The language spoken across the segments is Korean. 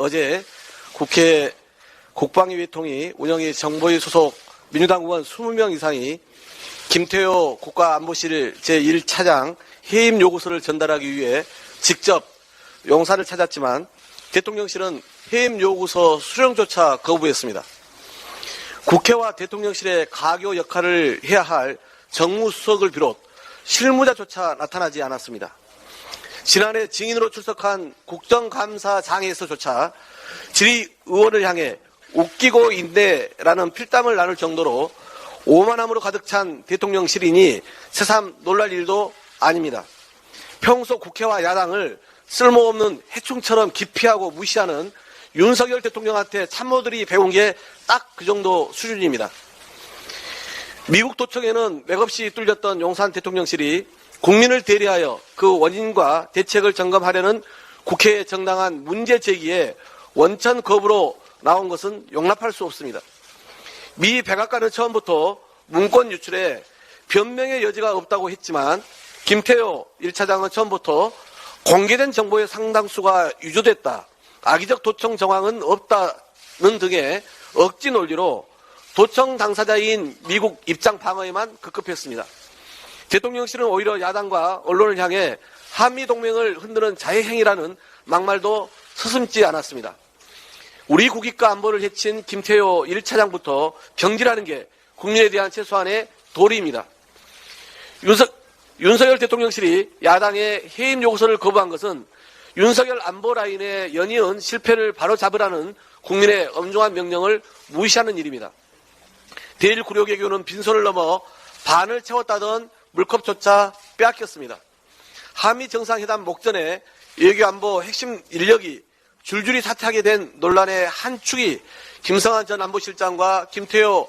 어제 국회 국방위통위 운영위 정보위 소속 민주당 의원 20명 이상이 김태호 국가안보실 제1차장 해임 요구서를 전달하기 위해 직접 용산을 찾았지만 대통령실은 해임 요구서 수령조차 거부했습니다. 국회와 대통령실의 가교 역할을 해야 할 정무수석을 비롯 실무자조차 나타나지 않았습니다. 지난해 증인으로 출석한 국정감사장에서조차 질의 의원을 향해 웃기고 있네라는 필담을 나눌 정도로 오만함으로 가득 찬 대통령실이니 새삼 놀랄 일도 아닙니다. 평소 국회와 야당을 쓸모없는 해충처럼 기피하고 무시하는 윤석열 대통령한테 참모들이 배운 게 딱 그 정도 수준입니다. 미국 도청에는 맥없이 뚫렸던 용산 대통령실이 국민을 대리하여 그 원인과 대책을 점검하려는 국회의 정당한 문제 제기에 원천 거부로 나온 것은 용납할 수 없습니다. 미 백악관은 처음부터 문건 유출에 변명의 여지가 없다고 했지만 김태호 1차장은 처음부터 공개된 정보의 상당수가 유조됐다. 악의적 도청 정황은 없다는 등의 억지 논리로 도청 당사자인 미국 입장 방어에만 급급했습니다. 대통령실은 오히려 야당과 언론을 향해 한미 동맹을 흔드는 자해행위라는 막말도 서슴지 않았습니다. 우리 국익과 안보를 해친 김태호 1차장부터 경질하는 게 국민에 대한 최소한의 도리입니다. 윤석, 윤석열 대통령실이 야당의 해임 요구서를 거부한 것은 윤석열 안보 라인의 연이은 실패를 바로잡으라는 국민의 엄중한 명령을 무시하는 일입니다. 대일 구력외교는 빈손을 넘어 반을 채웠다던 물컵조차 빼앗겼습니다. 한미 정상회담 목전에 외교안보 핵심 인력이 줄줄이 사퇴하게 된 논란의 한 축이 김성한 전 안보실장과 김태호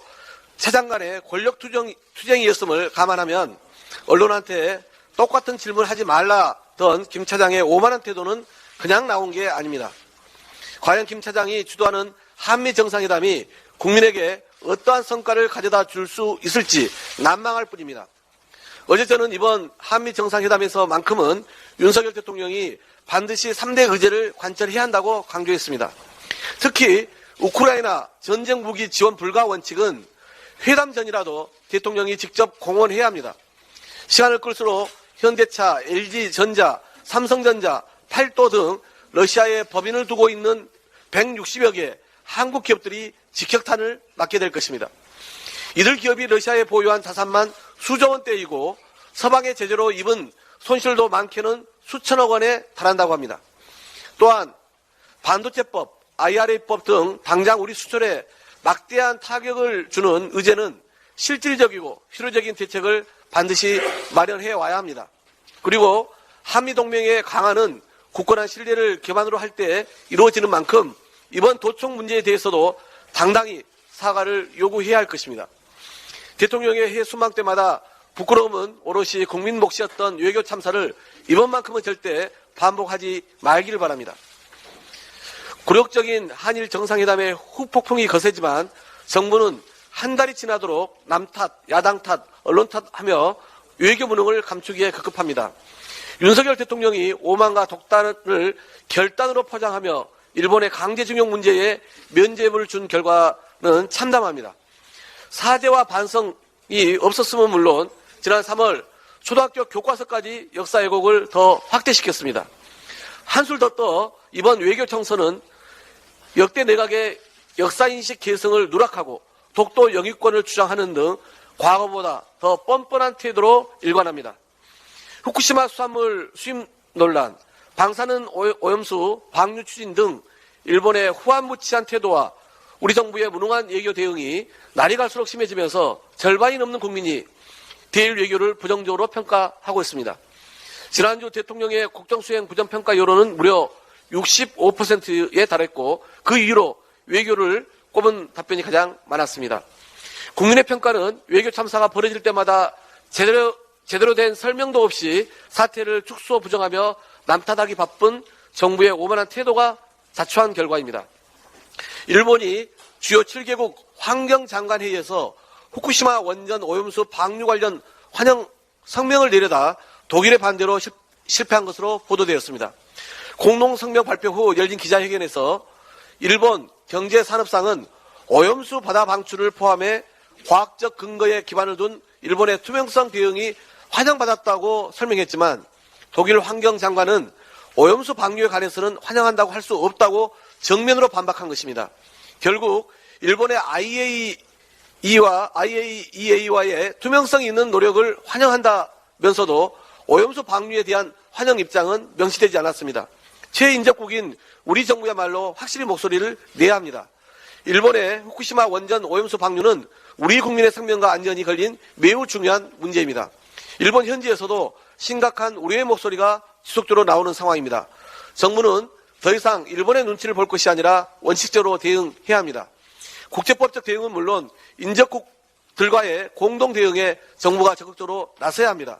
차장 간의 권력 투정, 투쟁이었음을 감안하면 언론한테 똑같은 질문을 하지 말라던 김 차장의 오만한 태도는 그냥 나온 게 아닙니다. 과연 김 차장이 주도하는 한미 정상회담이 국민에게 어떠한 성과를 가져다 줄 수 있을지 난망할 뿐입니다. 어제 저는 이번 한미 정상회담에서만큼은 윤석열 대통령이 반드시 3대 의제를 관철해야 한다고 강조했습니다. 특히 우크라이나 전쟁 무기 지원 불가 원칙은 회담 전이라도 대통령이 직접 공언해야 합니다. 시간을 끌수록 현대차, LG전자, 삼성전자, 팔도 등 러시아에 법인을 두고 있는 160여 개 한국 기업들이 직격탄을 맞게 될 것입니다. 이들 기업이 러시아에 보유한 자산만 수조 원 대이고 서방의 제재로 입은 손실도 많게는 수천억 원에 달한다고 합니다. 또한 반도체법, IRA법 등 당장 우리 수출에 막대한 타격을 주는 의제는 실질적이고 실효적인 대책을 반드시 마련해 와야 합니다. 그리고 한미동맹의 강화는 굳건한 신뢰를 기반으로 할 때 이루어지는 만큼 이번 도청 문제에 대해서도 당당히 사과를 요구해야 할 것입니다. 대통령의 해 수막 때마다 부끄러움은 오롯이 국민 몫이었던 외교 참사를 이번만큼은 절대 반복하지 말기를 바랍니다. 굴욕적인 한일 정상회담의 후폭풍이 거세지만 정부는 한 달이 지나도록 남 탓, 야당 탓, 언론 탓하며 외교 무능을 감추기에 급급합니다. 윤석열 대통령이 오만과 독단을 결단으로 포장하며 일본의 강제징용 문제에 면죄부를 준 결과는 참담합니다. 사죄와 반성이 없었으면 물론 지난 3월 초등학교 교과서까지 역사 왜곡을 더 확대시켰습니다. 한술 더 떠 이번 외교 청소는 역대 내각의 역사인식 계승을 누락하고 독도 영유권을 주장하는 등 과거보다 더 뻔뻔한 태도로 일관합니다. 후쿠시마 수산물 수입 논란, 방사능 오염수 방류 추진 등 일본의 후한무치한 태도와 우리 정부의 무능한 외교 대응이 날이 갈수록 심해지면서 절반이 넘는 국민이 대일 외교를 부정적으로 평가하고 있습니다. 지난주 대통령의 국정수행 부정평가 여론은 무려 65%에 달했고 그 이후로 외교를 꼽은 답변이 가장 많았습니다. 국민의 평가는 외교 참사가 벌어질 때마다 제대로, 제대로 된 설명도 없이 사태를 축소 부정하며 남탓하기 바쁜 정부의 오만한 태도가 자초한 결과입니다. 일본이 주요 7개국 환경장관회의에서 후쿠시마 원전 오염수 방류 관련 환영 성명을 내려다 독일의 반대로 실 패한 것으로 보도되었습니다. 공동 성명 발표 후 열린 기자회견에서 일본 경제산업상은 오염수 바다 방출을 포함해 과학적 근거에 기반을 둔 일본의 투명성 대응이 환영받았다고 설명했지만 독일 환경장관은 오염수 방류에 관해서는 환영한다고 할 수 없다고 정면으로 반박한 것입니다. 결국 일본의 IAEA와 IAEA와의 투명성 있는 노력을 환영한다면서도 오염수 방류에 대한 환영 입장은 명시되지 않았습니다. 최인접국인 우리 정부야말로 확실히 목소리를 내야 합니다. 일본의 후쿠시마 원전 오염수 방류는 우리 국민의 생명과 안전이 걸린 매우 중요한 문제입니다. 일본 현지에서도 심각한 우려의 목소리가 지속적으로 나오는 상황입니다. 정부는 더 이상 일본의 눈치를 볼 것이 아니라 원칙적으로 대응해야 합니다. 국제법적 대응은 물론 인접국들과의 공동 대응에 정부가 적극적으로 나서야 합니다.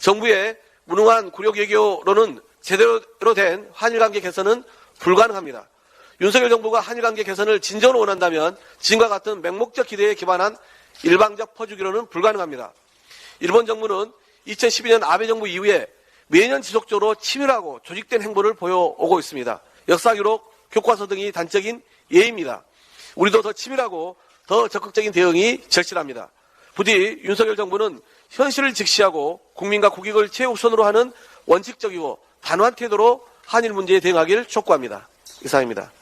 정부의 무능한 굴욕 외교로는 제대로 된 한일 관계 개선은 불가능합니다. 윤석열 정부가 한일 관계 개선을 진정으로 원한다면 지금과 같은 맹목적 기대에 기반한 일방적 퍼주기로는 불가능합니다. 일본 정부는 2012년 아베 정부 이후에 매년 지속적으로 치밀하고 조직된 행보를 보여오고 있습니다. 역사 기록, 교과서 등이 단적인 예입니다. 우리도 더 치밀하고 더 적극적인 대응이 절실합니다. 부디 윤석열 정부는 현실을 직시하고 국민과 국익을 최우선으로 하는 원칙적이고 단호한 태도로 한일 문제에 대응하기를 촉구합니다. 이상입니다.